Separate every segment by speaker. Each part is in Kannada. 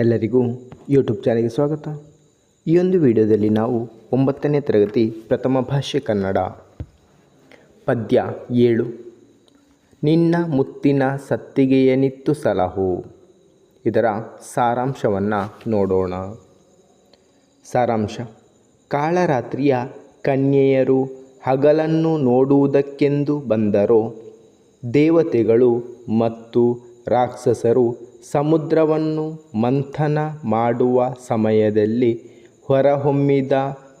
Speaker 1: ಎಲ್ಲರಿಗೂ ಯೂಟ್ಯೂಬ್ ಚಾನಲ್ಗೆ ಸ್ವಾಗತ. ಈ ಒಂದು ವಿಡಿಯೋದಲ್ಲಿ ನಾವು ಒಂಬತ್ತನೇ ತರಗತಿ ಪ್ರಥಮ ಭಾಷೆ ಕನ್ನಡ. ಪದ್ಯ ಏಳು. ನಿನ್ನ ಮುತ್ತಿನ ಸತ್ತಿಗೆಯನಿತ್ತು ಸಲಹು. ಇದರ ಸಾರಾಂಶವನ್ನು ನೋಡೋಣ. ಸಾರಾಂಶ. ಕಾಳರಾತ್ರಿಯ ಕನ್ಯೆಯರು ಹಗಲನ್ನು ನೋಡುವುದಕ್ಕೆಂದು ಬಂದರೋ ದೇವತೆಗಳು ಮತ್ತು ರಾಕ್ಷಸರು ಸಮುದ್ರವನ್ನು ಮಂಥನ ಮಾಡುವ ಸಮಯದಲ್ಲಿ ಹೊರಹೊಮ್ಮಿದ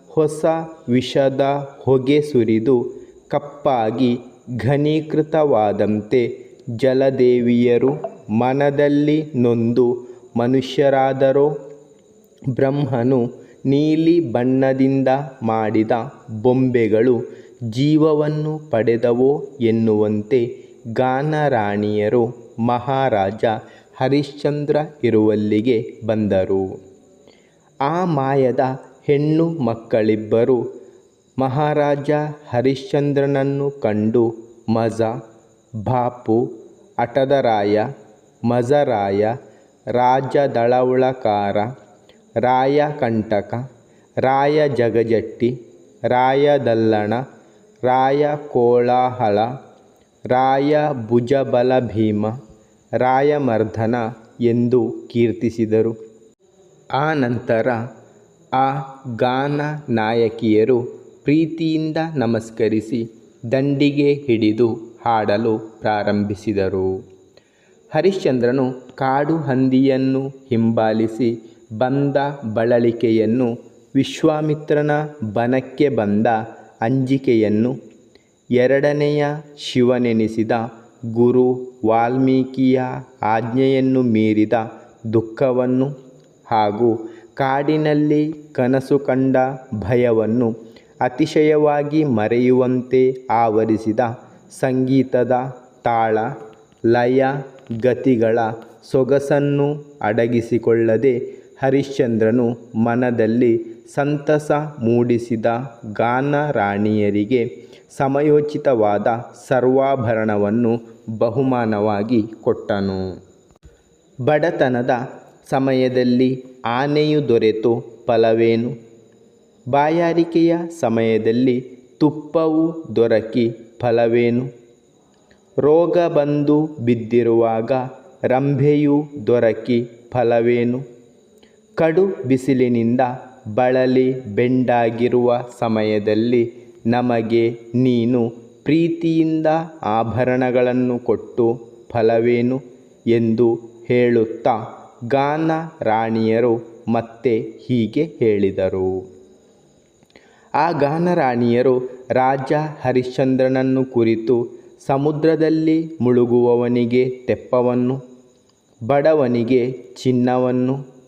Speaker 1: ಹೊಸ ವಿಷದ ಹೊಗೆ ಸುರಿದು ಕಪ್ಪಾಗಿ ಘನೀಕೃತವಾದಂತೆ ಜಲದೇವಿಯರು ಮನದಲ್ಲಿ ನೊಂದು ಮನುಷ್ಯರಾದರೋ ಬ್ರಹ್ಮನು ನೀಲಿ ಬಣ್ಣದಿಂದ ಮಾಡಿದ ಬೊಂಬೆಗಳು ಜೀವವನ್ನು ಪಡೆದವೋ ಎನ್ನುವಂತೆ ಗಾನರಾಣಿಯರು ಮಹಾರಾಜ ಹರಿಶ್ಚಂದ್ರ ಇರುವಲ್ಲಿಗೆ ಬಂದರು. ಆ ಮಾಯದ ಹೆಣ್ಣು ಮಕ್ಕಳಿಬ್ಬರು ಮಹಾರಾಜ ಹರಿಶ್ಚಂದ್ರನನ್ನು ಕಂಡು ಮಜ, ಬಾಪು, ಅಟದರಾಯ, ಮಜರಾಯ, ರಾಜದಳವುಳಕಾರ ರಾಯಕಂಟಕ ರಾಯ ಜಗಜಟ್ಟಿ ರಾಯದಲ್ಲಣ ರಾಯ ಕೋಲಾಹಲ, ರಾಯ ಭುಜಬಲಭೀಮ ರಾಯಮರ್ದನ ಎಂದು ಕೀರ್ತಿಸಿದರು. ಆ ನಂತರ ಆ ಗಾನ ನಾಯಕಿಯರು ಪ್ರೀತಿಯಿಂದ ನಮಸ್ಕರಿಸಿ ದಂಡಿಗೆ ಹಿಡಿದು ಹಾಡಲು ಪ್ರಾರಂಭಿಸಿದರು. ಹರಿಶ್ಚಂದ್ರನು ಕಾಡು ಹಂದಿಯನ್ನು ಹಿಂಬಾಲಿಸಿ ಬಂದ ಬಳಲಿಕೆಯನ್ನು ವಿಶ್ವಾಮಿತ್ರನ ಬನಕ್ಕೆ ಬಂದ ಅಂಜಿಕೆಯನ್ನು ಎರಡನೆಯ ಶಿವನೆನಿಸಿದ ಗುರು ವಾಲ್ಮೀಕಿಯ ಆಜ್ಞೆಯನ್ನು ಮೀರಿದ ದುಃಖವನ್ನು ಹಾಗೂ ಕಾಡಿನಲ್ಲಿ ಕನಸು ಕಂಡ ಭಯವನ್ನು ಅತಿಶಯವಾಗಿ ಮರೆಯುವಂತೆ ಆವರಿಸಿದ ಸಂಗೀತದ ತಾಳ, ಲಯ, ಗತಿಗಳ ಸೊಗಸನ್ನು ಅಡಗಿಸಿಕೊಳ್ಳದೆ ಹರಿಶ್ಚಂದ್ರನು ಮನದಲ್ಲಿ ಸಂತಸ ಮೂಡಿಸಿದ ಗಾನ ರಾಣಿಯರಿಗೆ ಸಮಯೋಚಿತವಾದ ಸರ್ವಾಭರಣವನ್ನು ಬಹುಮಾನವಾಗಿ ಕೊಟ್ಟನು. ಬಡತನದ ಸಮಯದಲ್ಲಿ ಆನೆಯು ದೊರೆತು ಫಲವೇನು? ಬಾಯಾರಿಕೆಯ ಸಮಯದಲ್ಲಿ ತುಪ್ಪವು ದೊರಕಿ ಫಲವೇನು? ರೋಗ ಬಂದು ಬಿದ್ದಿರುವಾಗ ರಂಭೆಯು ದೊರಕಿ ಫಲವೇನು? ಕಡು ಬಿಸಿಲಿನಿಂದ ಬಳಲಿ ಬೆಂಡಾಗಿರುವ ಸಮಯದಲ್ಲಿ ನಮಗೆ ನೀನು ಪ್ರೀತಿಯಿಂದ ಆಭರಣಗಳನ್ನು ಕೊಟ್ಟು ಫಲವೇನು ಎಂದು ಹೇಳುತ್ತಾ ಗಾನ ರಾಣಿಯರು ಮತ್ತೆ ಹೀಗೆ ಹೇಳಿದರು. ಆ ಗಾನರಾಣಿಯರು ರಾಜ ಹರಿಶ್ಚಂದ್ರನನ್ನು ಕುರಿತು ಸಮುದ್ರದಲ್ಲಿ ಮುಳುಗುವವನಿಗೆ ತೆಪ್ಪವನ್ನು, ಬಡವನಿಗೆ ಚಿನ್ನವನ್ನು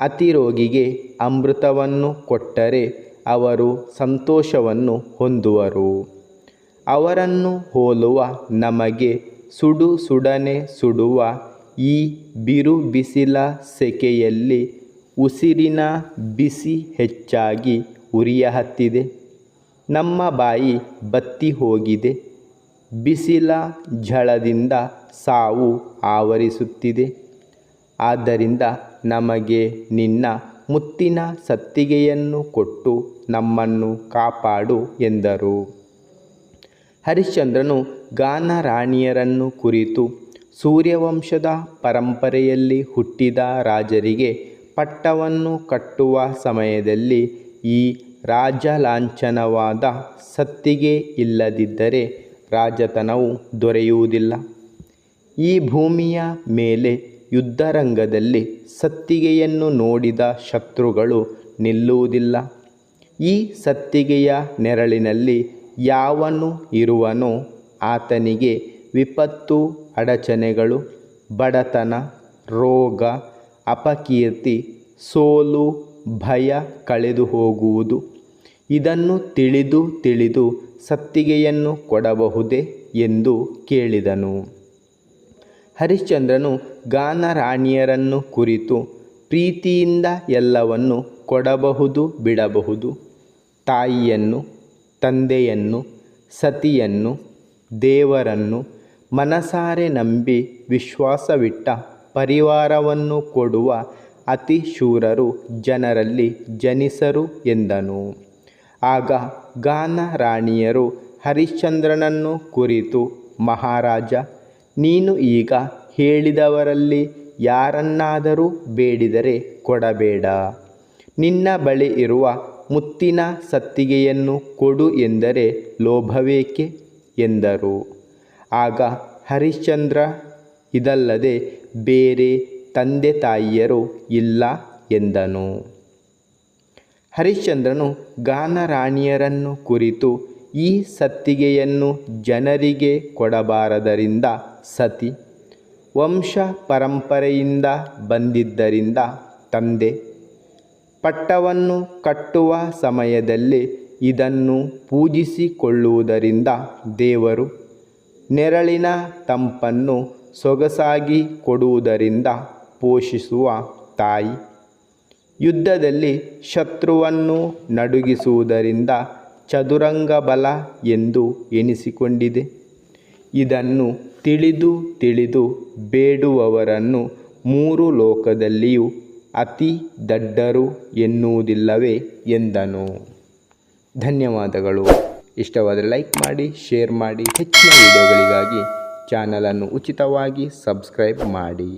Speaker 1: ಅತಿರೋಗಿಗೆ ಅಮೃತವನ್ನು ಕೊಟ್ಟರೆ ಅವರು ಸಂತೋಷವನ್ನು ಹೊಂದುವರು. ಅವರನ್ನು ಹೋಲುವ ನಮಗೆ ಸುಡು ಸುಡನೆ ಸುಡುವ ಈ ಬಿರು ಬಿಸಿಲ ಸೆಕೆಯಲ್ಲಿ ಉಸಿರಿನ ಬಿಸಿ ಹೆಚ್ಚಾಗಿ ಉರಿಯ ಹತ್ತಿದೆ ನಮ್ಮ ಬಾಯಿ ಬತ್ತಿ ಹೋಗಿದೆ. ಬಿಸಿಲ ಝಳದಿಂದ ಸಾವು ಆವರಿಸುತ್ತಿದೆ. ಆದ್ದರಿಂದ ನಮಗೆ ನಿನ್ನ ಮುತ್ತಿನ ಸತ್ತಿಗೆಯನ್ನು ಕೊಟ್ಟು ನಮ್ಮನ್ನು ಕಾಪಾಡು ಎಂದರು. ಹರಿಶ್ಚಂದ್ರನು ಗಾನ ರಾಣಿಯರನ್ನು ಕುರಿತು ಸೂರ್ಯವಂಶದ ಪರಂಪರೆಯಲ್ಲಿ ಹುಟ್ಟಿದ ರಾಜರಿಗೆ ಪಟ್ಟವನ್ನು ಕಟ್ಟುವ ಸಮಯದಲ್ಲಿ ಈ ರಾಜಲಾಂಛನವಾದ ಸತ್ತಿಗೆ ಇಲ್ಲದಿದ್ದರೆ ರಾಜತನವು ದೊರೆಯುವುದಿಲ್ಲ. ಈ ಭೂಮಿಯ ಮೇಲೆ ಯುದ್ಧರಂಗದಲ್ಲಿ ಸತ್ತಿಗೆಯನ್ನು ನೋಡಿದ ಶತ್ರುಗಳು ನಿಲ್ಲುವುದಿಲ್ಲ. ಈ ಸತ್ತಿಗೆಯ ನೆರಳಿನಲ್ಲಿ ಯಾವನು ಇರುವನೋ ಆತನಿಗೆ ವಿಪತ್ತು, ಅಡಚಣೆಗಳು, ಬಡತನ, ರೋಗ, ಅಪಕೀರ್ತಿ, ಸೋಲು, ಭಯ ಕಳೆದು ಹೋಗುವುದು ಇದನ್ನು ತಿಳಿದು ತಿಳಿದು ಸತ್ತಿಗೆಯನ್ನು ಕೊಡಬಹುದೇ ಎಂದು ಕೇಳಿದನು. ಹರಿಶ್ಚಂದ್ರನು ಗಾನರಾಣಿಯರನ್ನು ಕುರಿತು ಪ್ರೀತಿಯಿಂದ ಎಲ್ಲವನ್ನು ಕೊಡಬಹುದು, ಬಿಡಬಹುದು. ತಾಯಿಯನ್ನು, ತಂದೆಯನ್ನು, ಸತಿಯನ್ನು, ದೇವರನ್ನು ಮನಸಾರೆ ನಂಬಿ ವಿಶ್ವಾಸವಿಟ್ಟ ಪರಿವಾರವನ್ನು ಕೊಡುವ ಅತಿ ಶೂರರು ಜನರಲ್ಲಿ ಜನಿಸರು ಎಂದನು. ಆಗ ಗಾನ ರಾಣಿಯರು ಹರಿಶ್ಚಂದ್ರನನ್ನು ಕುರಿತು ಮಹಾರಾಜ ನೀನು ಈಗ ಹೇಳಿದವರಲ್ಲಿ ಯಾರನ್ನಾದರೂ ಬೇಡಿದರೆ ಕೊಡಬೇಡ. ನಿನ್ನ ಬಳಿ ಇರುವ ಮುತ್ತಿನ ಸತ್ತಿಗೆಯನ್ನು ಕೊಡು ಎಂದರೆ ಲೋಭವೇಕೆ? ಎಂದರು. ಆಗ ಹರಿಶ್ಚಂದ್ರ, ಇದಲ್ಲದೆ ಬೇರೆ ತಂದೆ ತಾಯಿಯರು ಇಲ್ಲ ಎಂದನು. ಹರಿಶ್ಚಂದ್ರನು ಗಾನರಾಣಿಯರನ್ನು ಕುರಿತು ಈ ಸತ್ತಿಗೆಯನ್ನು ಜನರಿಗೆ ಕೊಡಬಾರದರಿಂದ ಸತಿ, ವಂಶ ಪರಂಪರೆಯಿಂದ ಬಂದಿದ್ದರಿಂದ ತಂದೆ, ಪಟ್ಟವನ್ನು ಕಟ್ಟುವ ಸಮಯದಲ್ಲಿ ಇದನ್ನು ಪೂಜಿಸಿಕೊಳ್ಳುವುದರಿಂದ ದೇವರು ನೆರಳಿನ ತಂಪನ್ನು ಸೊಗಸಾಗಿ ಕೊಡುವುದರಿಂದ ಪೋಷಿಸುವ ತಾಯಿ. ಯುದ್ಧದಲ್ಲಿ ಶತ್ರುವನ್ನು ನಡುಗಿಸುವುದರಿಂದ ಚದುರಂಗ ಬಲ ಎಂದು ಎನಿಸಿಕೊಂಡಿದೆ. ಇದನ್ನು ತಿಳಿದು ತಿಳಿದು ಬೇಡುವವರನ್ನು ಮೂರು ಲೋಕದಲ್ಲಿಯೂ ಅತಿ ದಡ್ಡರು ಎನ್ನುವುದಿಲ್ಲವೇ ಎಂದನು. ಧನ್ಯವಾದಗಳು. ಇಷ್ಟವಾದರೆ ಲೈಕ್ ಮಾಡಿ, ಶೇರ್ ಮಾಡಿ. ಹೆಚ್ಚಿನ ವಿಡಿಯೋಗಳಿಗಾಗಿ ಚಾನಲನ್ನು ಉಚಿತವಾಗಿ ಸಬ್ಸ್ಕ್ರೈಬ್ ಮಾಡಿ.